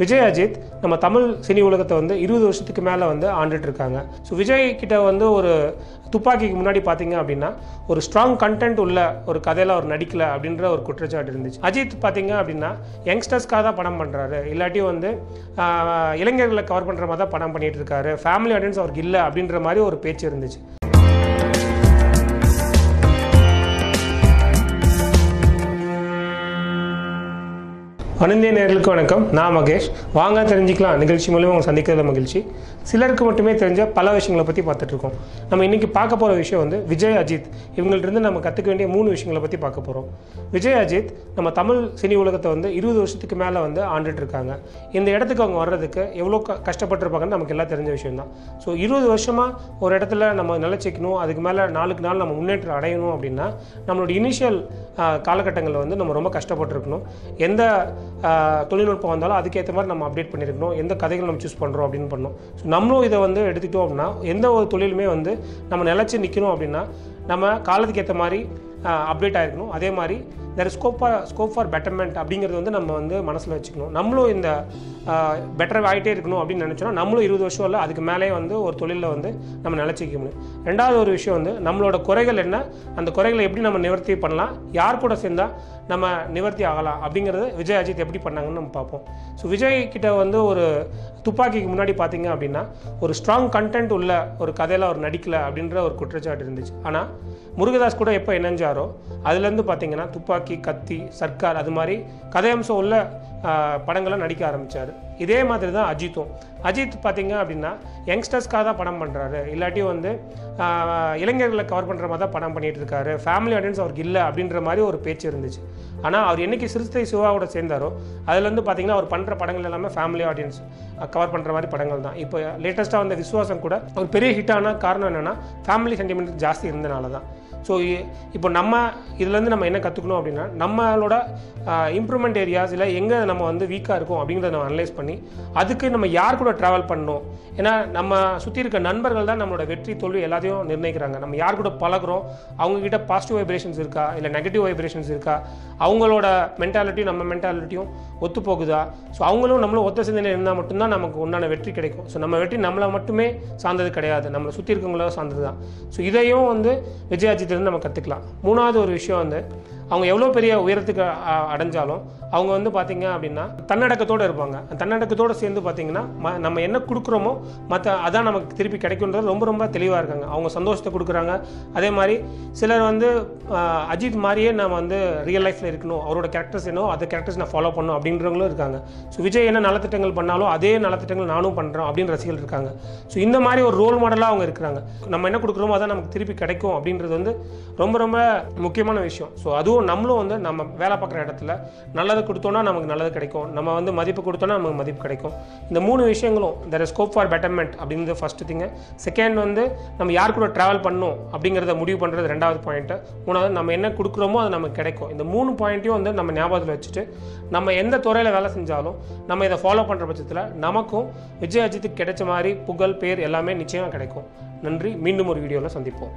விஜய் அஜித் நம்ம தமிழ் சினி உலகத்தை வந்து இருபது வருஷத்துக்கு மேலே வந்து ஆண்டுட்டு இருக்காங்க ஸோ விஜய் கிட்ட வந்து ஒரு துப்பாக்கிக்கு முன்னாடி பார்த்தீங்க அப்படின்னா ஒரு ஸ்ட்ராங் கண்டென்ட் உள்ள ஒரு கதையில் அவர் நடிக்கல அப்படின்ற ஒரு குற்றச்சாட்டு இருந்துச்சு. அஜித் பார்த்தீங்க அப்படின்னா யங்ஸ்டர்ஸ்க்காக தான் படம் பண்ணுறாரு இல்லாட்டி வந்து இளைஞர்களை கவர் பண்ணுற மாதிரி தான் படம் பண்ணிட்டு இருக்காரு. ஃபேமிலி ஆடியன்ஸ் அவருக்கு இல்லை அப்படின்ற மாதிரி ஒரு பேச்சு இருந்துச்சு. அனந்திய நேர்களுக்கு வணக்கம். நான் மகேஷ். வாங்க தெரிஞ்சுக்கலாம். நிகழ்ச்சி மூலியமா உங்களை சந்திக்கிறத மகிழ்ச்சி. சிலருக்கு மட்டுமே தெரிஞ்ச பல விஷயங்களை பற்றி பார்த்துட்ருக்கோம் நம்ம இன்னைக்கு பார்க்க போகிற விஷயம் வந்து விஜய் அஜித். இவங்கள்ட்ட இருந்து நம்ம கற்றுக்க வேண்டிய மூணு விஷயங்களை பற்றி பார்க்க போகிறோம் விஜய் அஜித் நம்ம தமிழ் சினி உலகத்தை வந்து இருபது வருஷத்துக்கு மேலே வந்து ஆண்டுட்டு இருக்காங்க. இந்த இடத்துக்கு அவங்க வர்றதுக்கு எவ்வளோ க கஷ்டப்பட்டிருப்பாங்கன்னு நமக்கு எல்லாம் தெரிஞ்ச விஷயம் தான் ஸோ இருபது வருஷமாக ஒரு இடத்துல நம்ம நிலச்சிக்கணும். அதுக்கு மேலே நாளுக்கு நாள் நம்ம முன்னேற்றம் அடையணும் அப்படின்னா நம்மளோட இனிஷியல் காலகட்டங்களில் வந்து நம்ம ரொம்ப கஷ்டப்பட்டிருக்கணும். எந்த தொழில்நுட்பம் வந்தாலும் அதுக்கேற்ற மாதிரி நம்ம அப்டேட் பண்ணியிருக்கணும் எந்த கதைகள் நம்ம சூஸ் பண்ணுறோம் அப்படின்னு பண்ணோம் ஸோ நம்மளும் இதை வந்து எடுத்துக்கிட்டோம் அப்படின்னா எந்த ஒரு தொழிலுமே வந்து நம்ம நிலச்சி நிற்கணும் அப்படின்னா நம்ம காலத்துக்கு ஏற்ற மாதிரி அப்டேட் ஆகிருக்கணும் அதே மாதிரி there scope scope for betterment அப்படிங்கிறது வந்து நம்ம வந்து மனசில் வச்சுக்கணும். நம்மளும் இந்த பெட்டர் ஆகிட்டே இருக்கணும் அப்படின்னு நினச்சோன்னா நம்மளும் இருபது வருஷம் இல்லை அதுக்கு மேலே வந்து ஒரு தொழிலில் வந்து நம்ம நிலச்சிக்க முடியும். ரெண்டாவது ஒரு விஷயம் வந்து நம்மளோட குறைகள் என்ன? அந்த குறைகளை எப்படி நம்ம நிவர்த்தி பண்ணலாம்? யார் கூட சேர்ந்தால் நம்ம நிவர்த்தி ஆகலாம் அப்படிங்கிறது விஜய் அஜித் எப்படி பண்ணாங்கன்னு நம்ம பார்ப்போம். ஸோ விஜய் கிட்ட வந்து ஒரு துப்பாக்கிக்கு முன்னாடி பார்த்தீங்க அப்படின்னா ஒரு ஸ்ட்ராங் கண்டென்ட் உள்ள ஒரு கதையில் அவர் நடிக்கலை அப்படின்ற ஒரு குற்றச்சாட்டு இருந்துச்சு. ஆனால் முருகதாஸ் கூட எப்போ இணைஞ்சாரோ அதுலேருந்து பார்த்தீங்கன்னா துப்பாக்கி கத்தி சர்க்கார் அது மாதிரி கதையம்சம் உள்ள படங்களை நடிக்க ஆரம்பித்தார் இதே மாதிரி தான் அஜித்தும். அஜித் பார்த்தீங்க அப்படின்னா யங்ஸ்டர்ஸ்க்காக தான் படம் பண்ணுறாரு இல்லாட்டி வந்து இளைஞர்களை கவர் பண்ணுற மாதிரி தான் படம் பண்ணிகிட்டு இருக்காரு. ஃபேமிலி ஆடியன்ஸ் அவருக்கு இல்லை அப்படின்ற மாதிரி ஒரு பேச்சு இருந்துச்சு. ஆனால் அவர் என்னைக்கு சிறுத்தை சிவாவோட சேர்ந்தாரோ அதுலேருந்து பார்த்தீங்கன்னா அவர் பண்ணுற படங்கள் எல்லாமே ஃபேமிலி ஆடியன்ஸ் கவர் பண்ணுற மாதிரி படங்கள் தான். இப்போ லேட்டஸ்ட்டாக வந்த விஸ்வாசம் கூட ஒரு பெரிய ஹிட்டான காரணம் என்னென்னா ஃபேமிலி சென்டிமெண்ட் ஜாஸ்தி இருந்தனால தான் ஸோ இப்போ நம்ம இதுலேருந்து நம்ம என்ன கற்றுக்கணும் அப்படின்னா நம்மளோட இம்ப்ரூவ்மெண்ட் ஏரியாஸ் இல்லை எங்கே நம்ம வந்து வீக்காக இருக்கும் அப்படிங்கிறத நம்ம அனலைஸ் பண்ணி அதுக்கு நம்ம யார் கூட ட்ராவல் பண்ணணும்? ஏன்னா நம்ம சுற்றி இருக்க நண்பர்கள் தான் நம்மளோட வெற்றி தோல்வி எல்லாத்தையும் நிர்ணயிக்கிறாங்க. நம்ம யார் கூட பழகுறோம்? அவங்கக்கிட்ட பாசிட்டிவ் வைப்ரேஷன்ஸ் இருக்கா? இல்லை நெகட்டிவ் வைப்ரேஷன்ஸ் இருக்கா? அவங்களோட மென்டாலிட்டியும் நம்ம மென்டாலிட்டியும் ஒத்து போகுதா ஸோ அவங்களும் நம்மளும் ஒத்த சிந்தனை இருந்தால் மட்டும்தான் நமக்கு உண்டான வெற்றி கிடைக்கும். ஸோ நம்ம வெற்றி நம்மளை மட்டுமே சார்ந்தது கிடையாது. நம்மளை சுற்றி இருக்கவங்களோ சார்ந்தது தான் ஸோ இதையும் வந்து விஜய் இருந்து நம்ம கற்றுக்கலாம் மூணாவது ஒரு விஷயம் வந்து அவங்க எவ்வளோ பெரிய உயரத்துக்கு அடைஞ்சாலும் அவங்க வந்து பார்த்தீங்க அப்படின்னா தன்னடக்கத்தோடு இருப்பாங்க. அந்த தன்னடக்கத்தோடு சேர்ந்து பார்த்தீங்கன்னா ம நம்ம என்ன கொடுக்குறோமோ மற்ற அதான் நமக்கு திருப்பி கிடைக்குன்றது ரொம்ப ரொம்ப தெளிவாக இருக்காங்க. அவங்க சந்தோஷத்தை கொடுக்குறாங்க. அதே மாதிரி சிலர் வந்து அஜித் மாதிரியே நான் வந்து ரியல் லைஃப்பில் இருக்கணும். அவரோட கேரக்டர்ஸ் என்னோ அந்த கேரக்டர்ஸ் நான் ஃபாலோ பண்ணணும் அப்படின்றவங்களும் இருக்காங்க. ஸோ விஜய் என்ன நலத்திட்டங்கள் பண்ணாலும் அதே நலத்திட்டங்கள் நானும் பண்ணுறேன் அப்படின்னு ரசிகர்கள் இருக்காங்க. ஸோ இந்த மாதிரி ஒரு ரோல் மாடலாக அவங்க இருக்கிறாங்க. நம்ம என்ன கொடுக்குறோமோ அதான் நமக்கு திருப்பி கிடைக்கும் அப்படின்றது வந்து ரொம்ப ரொம்ப முக்கியமான விஷயம். ஸோ அதுவும் நம்மளும் வந்து நம்ம வேலை பார்க்குற இடத்துல நல்லது கொடுத்தோன்னா நமக்கு நல்லது கிடைக்கும். நம்ம வந்து மதிப்பு கொடுத்தோன்னா நமக்கு மதிப்பு கிடைக்கும். இந்த மூணு விஷயங்களும் தெர் ஸ்கோப் ஃபார் பெட்டர்மெண்ட் அப்படிங்கிறது ஃபஸ்ட்டு திங்கு செகண்ட் வந்து நம்ம யார் கூட ட்ராவல் பண்ணணும் அப்படிங்கிறத முடிவு பண்ணுறது ரெண்டாவது பாயிண்ட்டு மூணாவது நம்ம என்ன கொடுக்குறோமோ அது நமக்கு கிடைக்கும். இந்த மூணு பாயிண்ட்டையும் வந்து நம்ம ஞாபகத்தில் வச்சுட்டு நம்ம எந்த துறையில் வேலை செஞ்சாலும் நம்ம இதை ஃபாலோ பண்ணுற பட்சத்தில் நமக்கும் விஜய் அஜித்துக்கு கிடைச்ச மாதிரி புகழ் பேர் எல்லாமே நிச்சயமாக கிடைக்கும். நன்றி. மீண்டும் ஒரு வீடியோவில் சந்திப்போம்.